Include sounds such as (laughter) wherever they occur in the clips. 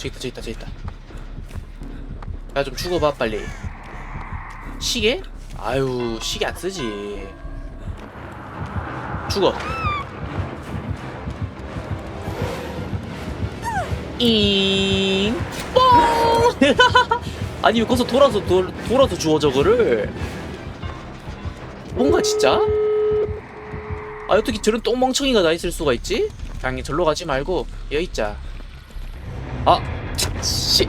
저기 있다 저기 있다 저기 있다 야 좀 죽어봐 빨리 시계? 아유 시계 안 쓰지 죽어 잉 뽕! (laughs) 아니 왜 거기서 돌아서 돌, 돌아서 주워 저거를 뭔가 진짜? 아 어떻게 저런 똥멍청이가 다 있을 수가 있지? 당연히 절로 가지 말고 여기 있자 아 씨.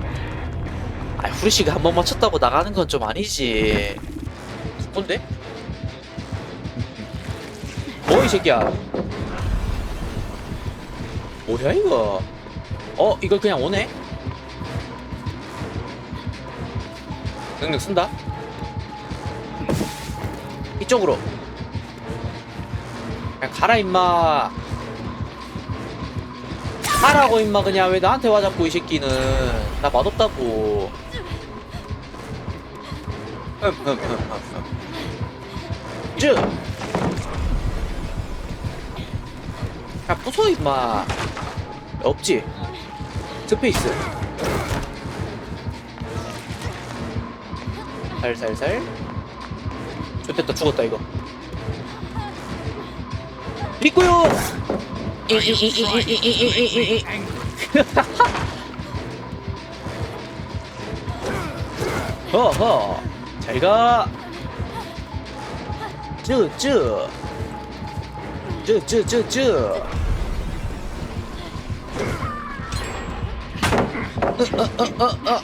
아 후르시가 한 번 맞췄다고 나가는 건 좀 아니지. 뭔데? 뭐 이 새끼야. 뭐야 이거? 어 이걸 그냥 오네? 능력 쓴다? 이쪽으로. 그냥 가라 임마 가라고 임마 그냥. 왜 나한테 와잡고 이 새끼는. 나 맛없다고. 쯔! 야 부숴 임마. 없지? 스페이스. 살살살. 좋됐다 죽었다 이거. 믿고요 이이이이이이이이이 (laughs) 허허 잘가. 쯔쯔 쯔쯔쯔쯔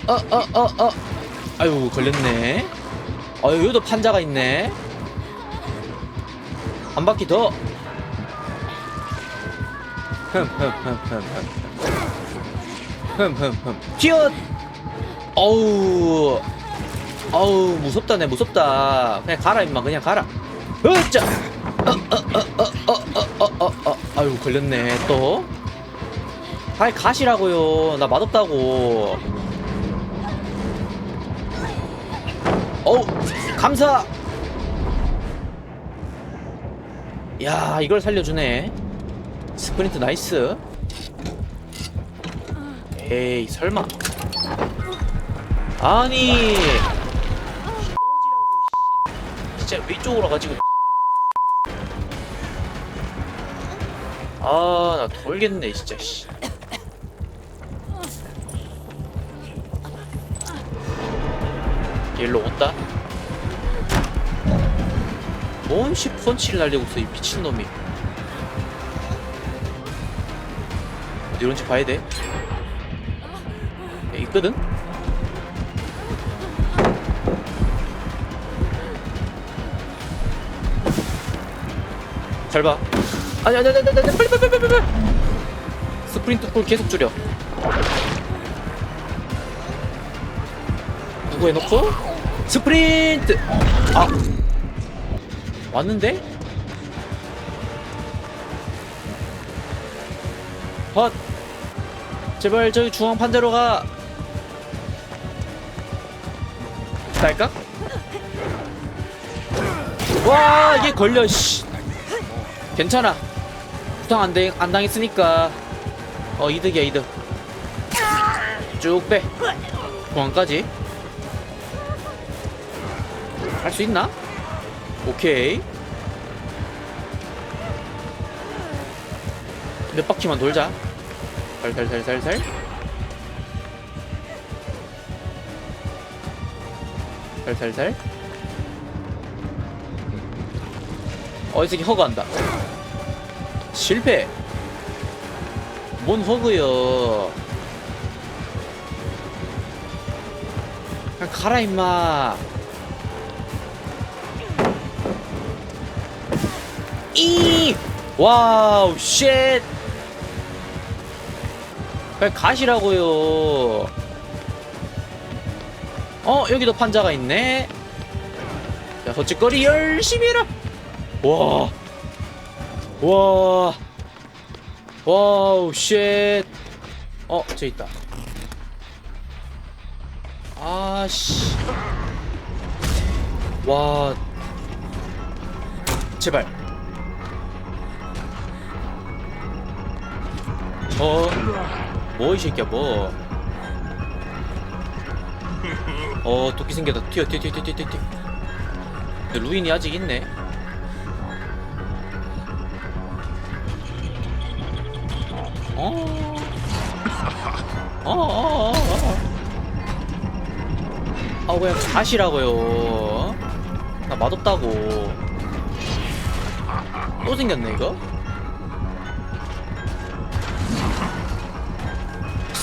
어어어어어어어 아유 걸렸네. 아유 여기도 판자가 있네. 한 바퀴 더 흠흠흠흠흠흠흠 튀어 어우 어우 무섭다네 무섭다. 그냥 가라 임마 그냥 가라. 으짜! 어어어어어어어어 아유 걸렸네 또. 아이 가시라고요. 나 맛없다고. 어우 감사! 야 이걸 살려주네 스프린트 나이스. 에이 설마. 아니. 진짜 위쪽으로 가지고. 아나 돌겠네 진짜 씨. 일로 온다. 뭔씨 펀치를 날리고 있어 이 미친놈이 어디 오는지 봐야 돼 야, 있거든? 잘 봐. 아니 아니 아니 아니 아니 빨리 빨리 빨리 빨리. 스프린트 볼 계속 줄여. 누구 해놓고 스프린트. 아 왔는데? 헛. 제발 저기 중앙 판자로 가. 딸까? 와 이게 걸려 씨. 괜찮아. 부상 안, 당- 안 당했으니까 어 이득이야 이득. 쭉 빼. 중앙까지. 할 수 있나? 오케이. 몇 바퀴만 돌자. 살살살살살. 살살살. 어, 이 새끼 허그한다. 실패. 뭔 허그여. 그냥 가라, 임마. 이! 와우, 쉣! 그냥 가시라고요. 어, 여기도 판자가 있네. 자, 헛짓거리 열심히 해라. 와. 와. 와우, 쉣. 어, 저 있다. 아 씨. 와. 제발. 어. 뭐 이 새끼야 뭐. 어 도끼 생겼다 튀어 튀어 튀어 튀어 튀어 튀어 근데 루인이 아직 있네 어. 어, 어, 어, 어. 아, 그냥 가시라고요. 나 맛없다고. 또 생겼네, 이거?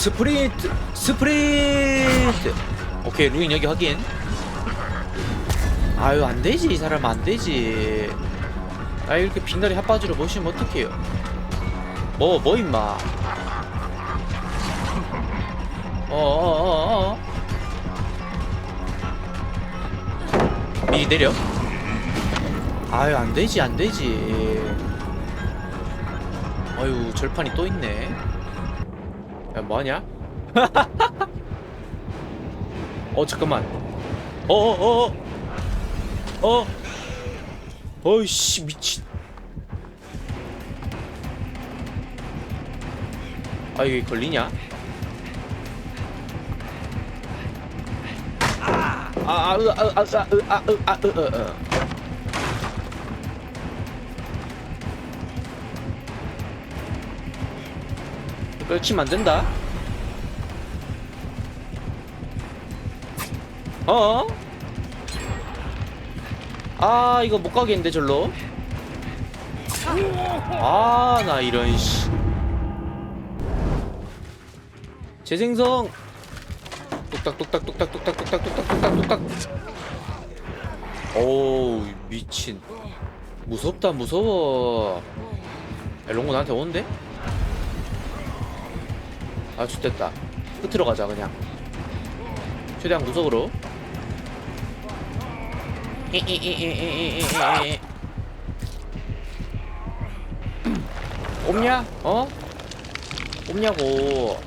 스프린트! 스프린트! 오케이, 루인 여기 확인. 아유, 안 되지. 이 사람 안 되지. 아, 이렇게 빙다리 핫바지로 모시면 어떡해요. 뭐, 뭐, 임마. 어어어어 미리 내려 아유 안되지 안되지 아유 절판이 또 있네 야 뭐하냐 어 잠깐만 어어어어 어 어이씨 미친 아 이게 걸리냐 아, 으, 아, 아, 아, 으, 아, 으, 아, 으, 으, 으. 끌치면 안 된다. 어? 아, 이거 못 가겠는데, 절로. 아, 나 이런, 씨. 재생성! 뚝딱, 뚝딱, 뚝딱, 뚝딱, 뚝딱, 뚝딱, 뚝딱, 뚝딱. 오우, 미친. 무섭다, 무서워. 야, 롱고 나한테 오는데? 아, 죽됐다. 끝으로 가자 그냥. 최대한 구석으로. 없냐? 어? 없냐고.